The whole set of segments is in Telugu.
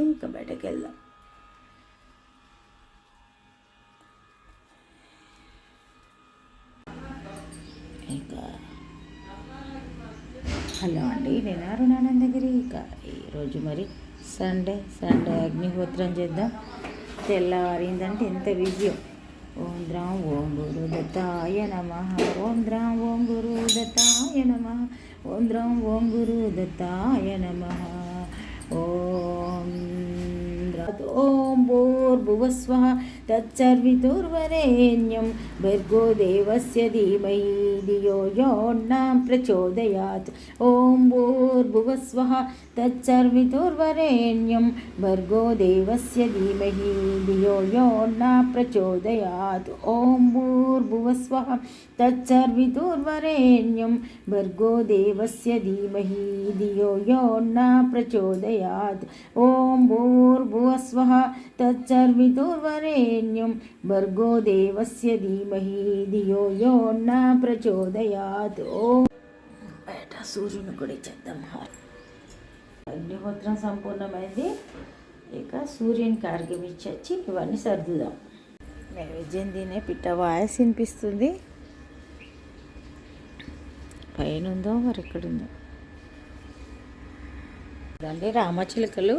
అయిపోయింది ఇంకా బయటకు వెళ్దాం. ఇంకా హలో అండి నేను అరుణానందగిరి. ఇక ఈరోజు మరి సండే సండే అగ్నిహోత్రం చేద్దాం. తెల్లవారిందంటే ఎంత విజయం. ఓం ద్రాం ఓం గురు దత్తాయ నమ. ఓం ద్రాం ఓం గురు దత్తాయ నమ. ఓం ద్రాం ఓం గురు దత్తాయ నమ. ఓం ద్రా- ఓం భూర్భువస్వ తత్సర్వితుర్వరేణ్యం భర్గో దేవస్య ధీమహి ధియో యో ప్రచోదయాత్ ఓం భూర్భువస్వ తత్సర్వితుర్వరేణ్యం భర్గో దేవస్య ధీమహి ధియో యో ప్రచోదయాత్ ఓం భూర్భువస్వ తచ్చర్వితుర్వరేణ్యం భర్గో దేవస్య ధీమహి ధియో యో ప్రచోదయాత్ ఓం భూర్భువ భూర్భువస్వః తచ్చర్వితుర్వరేణ్యం భర్గో దేవస్య ధీమహి ధియో యో న ప్రచోదయాత్ ఓం బయట సూర్యుని కూడా చేద్దాం అగ్నిహోత్రం సంపూర్ణమైంది. ఇక సూర్యునికి ఆర్గ్యం ఇచ్చి ఇవన్నీ సర్దుదాం. నైవేద్యం తినే పిట్ట వాయస్ వినిపిస్తుంది. పైన ఉందో మరి ఎక్కడుందో రామచిలుకలు.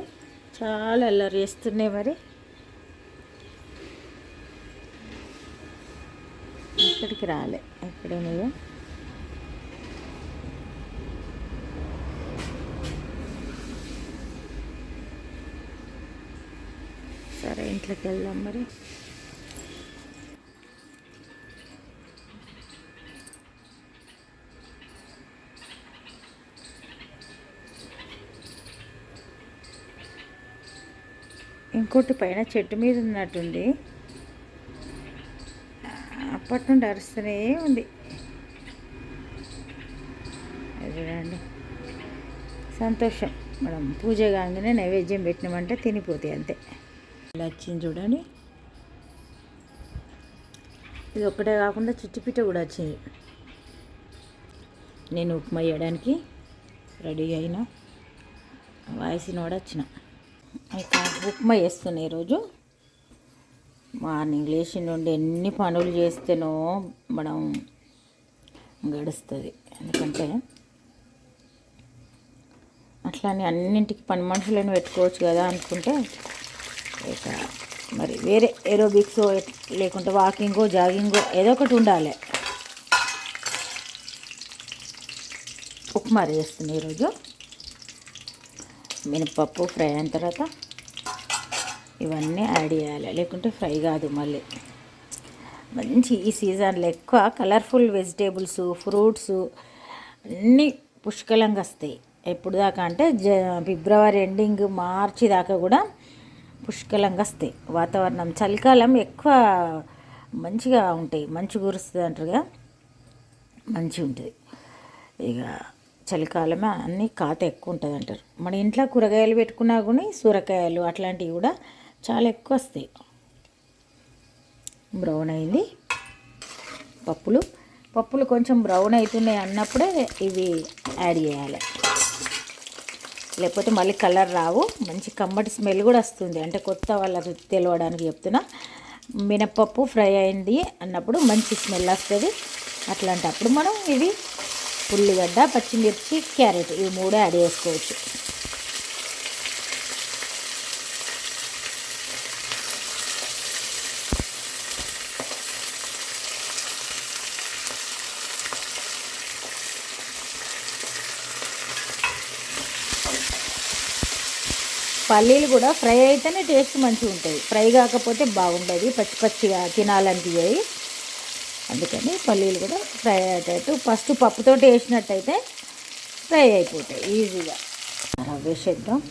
చాలా అల్లరి చేస్తున్నాయి మరి. ఇక్కడికి రాలే ఎక్కడున్నాయో సరే ఇంట్లోకి వెళ్దాం మరి. ఇంకోటి పైన చెట్టు మీద ఉన్నట్టుంది. అప్పటి నుండి అరుస్తూనే ఉంది. అది చూడండి. సంతోషం. మనం పూజ కాగానే నైవేద్యం పెట్టినామంటే తినిపోతాయి అంతే. ఇలా వచ్చింది చూడండి. ఇది ఒక్కటే కాకుండా చిట్టుపిట్ట కూడా వచ్చింది. నేను ఉప్మా చేయడానికి రెడీ అయినా. వాయిస్ కూడా వచ్చిన అయితే ఉప్మా వేస్తున్నా ఈరోజు. మార్నింగ్ లేచి నుండి ఎన్ని పనులు చేస్తేనో మనం గడుస్తుంది. ఎందుకంటే అట్లానే అన్నింటికి పని మనుషులను పెట్టుకోవచ్చు కదా అనుకుంటే ఇక మరి వేరే ఏరోబిక్స్ లేకుంటే వాకింగో జాగింగో ఏదో ఒకటి ఉండాలి. ఉప్మా చేస్తుంది ఈరోజు. మినపప్పు ఫ్రై అయిన తర్వాత ఇవన్నీ యాడ్ చేయాలి. లేకుంటే ఫ్రై కాదు మళ్ళీ. మంచి ఈ సీజన్లో ఎక్కువ కలర్ఫుల్ వెజిటేబుల్స్ ఫ్రూట్స్ అన్నీ పుష్కలంగా వస్తాయి. ఎప్పుడు దాకా అంటే జ ఫిబ్రవరి ఎండింగ్ మార్చి దాకా కూడా పుష్కలంగా వస్తాయి. వాతావరణం చలికాలం ఎక్కువ మంచిగా ఉంటాయి. మంచి కురుస్తుంది అంటారుగా మంచిగా ఉంటుంది. ఇక చలికాలమే అన్నీ కాత ఎక్కువ ఉంటుంది అంటారు మన ఇంట్లో కూరగాయలు పెట్టుకున్నా కానీ సూరకాయలు అట్లాంటివి కూడా చాలా ఎక్కువ వస్తాయి బ్రౌన్ అయింది. పప్పులు. పప్పులు కొంచెం బ్రౌన్ అవుతున్నాయి అన్నప్పుడే ఇవి యాడ్ చేయాలి. లేకపోతే మళ్ళీ కలర్ రావు. మంచి కమ్మటి స్మెల్ కూడా వస్తుంది. అంటే కొత్త వాళ్ళకి తెలవడానికి చెప్తున్నా. మినప్పప్పు ఫ్రై అయింది అన్నప్పుడు మంచి స్మెల్ వస్తుంది. అట్లాంటప్పుడు మనం ఇవి ఉల్లిగడ్డ పచ్చిమిర్చి క్యారెట్. ఇవి మూడు యాడ్ చేసుకోవచ్చు. పల్లీలు కూడా ఫ్రై అయితేనే టేస్ట్ మంచిగా ఉంటుంది ఫ్రై కాకపోతే బాగుండదు. పచ్చి పచ్చిగా తినాలనిపించాయి అందుకని పల్లీలు కూడా ఫ్రై అయ్యేటట్టు ఫస్ట్ పప్పుతో వేసినట్టయితే ఫ్రై అయిపోతాయి ఈజీగా. రవ్వ వేసేద్దాం.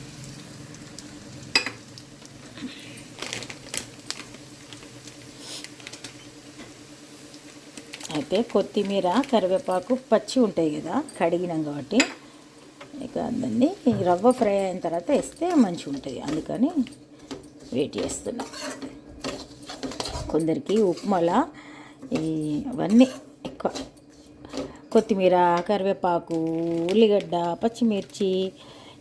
అయితే కొత్తిమీర కరివేపాకు పచ్చి ఉంటాయి కదా కడిగినాం కాబట్టి ఇక దాన్ని రవ్వ ఫ్రై అయిన తర్వాత వేస్తే మంచిగా ఉంటుంది. అందుకని వెయిట్ చేస్తున్నాం. కొందరికి ఉప్మాల ఇవన్నీ అవన్నీ ఎక్కువ. కొత్తిమీర కరివేపాకు ఉల్లిగడ్డ పచ్చిమిర్చి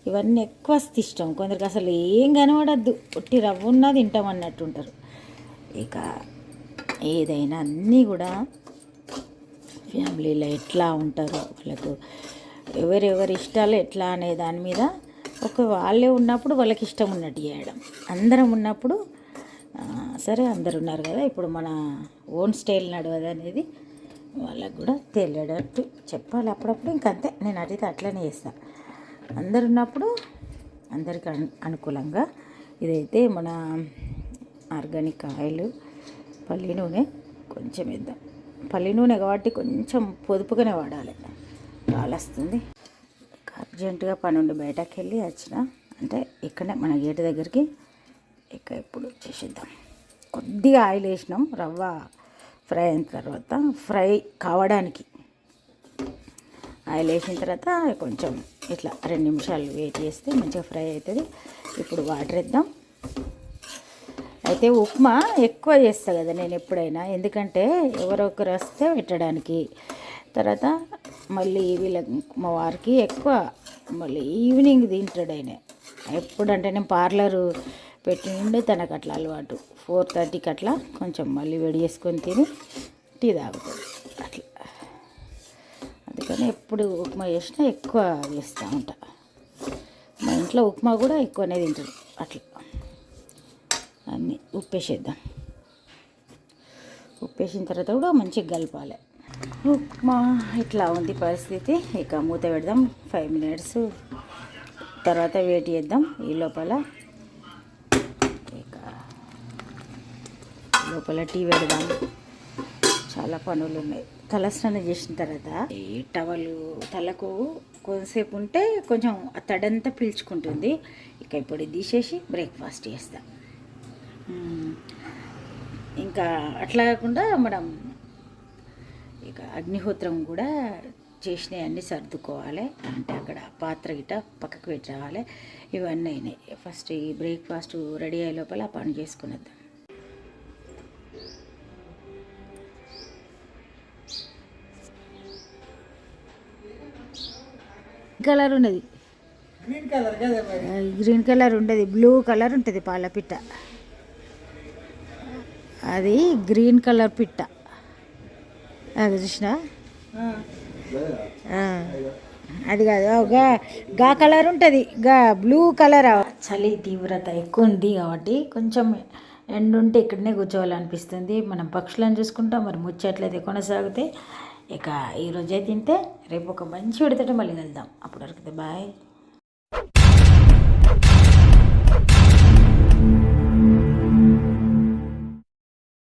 ఇవన్నీ ఎక్కువ ఇష్టం. కొందరికి అసలు ఏం కనబడద్దు. ఒట్టి రవ్వ ఉన్నా తింటాం అన్నట్టు ఉంటారు. ఇక ఏదైనా అన్నీ కూడా ఫ్యామిలీలో ఎట్లా ఉంటారో వాళ్ళకు ఎవరెవరి ఇష్టాలు ఎట్లా అనే దాని మీద ఒక వాళ్ళే ఉన్నప్పుడు వాళ్ళకి ఇష్టం ఉన్నట్టు చేయడం. అందరం ఉన్నప్పుడు సరే అందరు ఉన్నారు కదా. ఇప్పుడు మన ఓన్ స్టైల్ నడవదు అనేది వాళ్ళకు కూడా తెలియడట్టు చెప్పాలి అప్పుడప్పుడు. ఇంకంతే నేను అడిగితే అట్లనే చేస్తాను అందరు ఉన్నప్పుడు అందరికి అనుకూలంగా ఇదైతే మన ఆర్గానిక్ ఆయిల్ పల్లి నూనె కొంచెం వేద్దాం. పల్లి నూనె కాబట్టి కొంచెం పొదుపుగానే వాడాలి. కాలస్తుంది. అర్జెంటుగా పనుండి బయటకు వెళ్ళి వచ్చిన అంటే ఇక్కడనే మన గేటు దగ్గరికి ఇక ఇప్పుడు చేసేద్దాం కొద్దిగా ఆయిల్ వేసినాం రవ్వ ఫ్రై అయిన తర్వాత ఫ్రై కావడానికి ఆయిల్ వేసిన తర్వాత కొంచెం ఇట్లా రెండు నిమిషాలు వెయిట్ చేస్తే మంచిగా ఫ్రై అవుతుంది. ఇప్పుడు వాటర్ వేద్దాం. అయితే ఉప్మా ఎక్కువ చేస్తా కదా నేను ఎప్పుడైనా. ఎందుకంటే ఎవరొకరు వస్తే పెట్టడానికి. తర్వాత మళ్ళీ వీళ్ళ మా వారికి ఎక్కువ మళ్ళీ ఈవినింగ్ తింటాడు ఆయన. ఎప్పుడంటే నేను పార్లరు పెట్టిండే తనకు అట్లా అలవాటు. ఫోర్ థర్టీకి అట్లా కొంచెం మళ్ళీ వేడి చేసుకొని తిని టీ తాగుతుంది అట్లా. అందుకని ఎప్పుడు ఉప్మా చేసినా ఎక్కువ చేస్తూ ఉంటా. మా ఇంట్లో ఉప్మా కూడా ఎక్కువనే తింటారు. అట్లా. అన్నీ ఉప్పేసేద్దాం. ఉప్పేసిన తర్వాత కూడా మంచిగా కలపాలి. ఉప్మా ఇట్లా ఉంది పరిస్థితి. ఇక మూత పెడదాం. ఫైవ్ మినిట్స్ తర్వాత వెయిట్ చేద్దాం. ఈ లోపల ఇక లోపల టీ పెడదాం. చాలా పనులు ఉన్నాయి తలస్నానం చేసిన తర్వాత ఈ టవలు తలకు కొంతసేపు ఉంటే కొంచెం ఆ తడంతా పీల్చుకుంటుంది. ఇక ఇప్పుడు తీసేసి బ్రేక్ఫాస్ట్ చేస్తా. ఇంకా అట్లా కాకుండా మనం ఇక అగ్నిహోత్రం కూడా చేసినవి అన్నీ సర్దుకోవాలి. అంటే అక్కడ పాత్ర గిట్ట పక్కకు పెట్టి రావాలి. ఇవన్నీ అయినాయి. ఫస్ట్ ఈ బ్రేక్ఫాస్ట్ రెడీ అయ్యే లోపల ఆ పని చేసుకునేద్దాం. కలర్ ఉన్నది. గ్రీన్ కలర్ ఉండదు బ్లూ కలర్ ఉంటుంది. పాల పిట్ట. అది గ్రీన్ కలర్ పిట్ట. అది ఆ, అది కాదు ఓ గా గా కలర్ ఉంటుంది. గా బ్లూ కలర్ చలి తీవ్రత ఎక్కువ ఉంది కాబట్టి కొంచెం ఎండ ఉంటే ఇక్కడనే కూర్చోవాలనిపిస్తుంది. మనం పక్షులను చూసుకుంటాం మరి ముచ్చట్లయితే కొనసాగితే ఇక ఈరోజే తింటే రేపు ఒక మంచి విడతట మళ్ళీ వెళ్దాం. అప్పటివరకు బాయ్.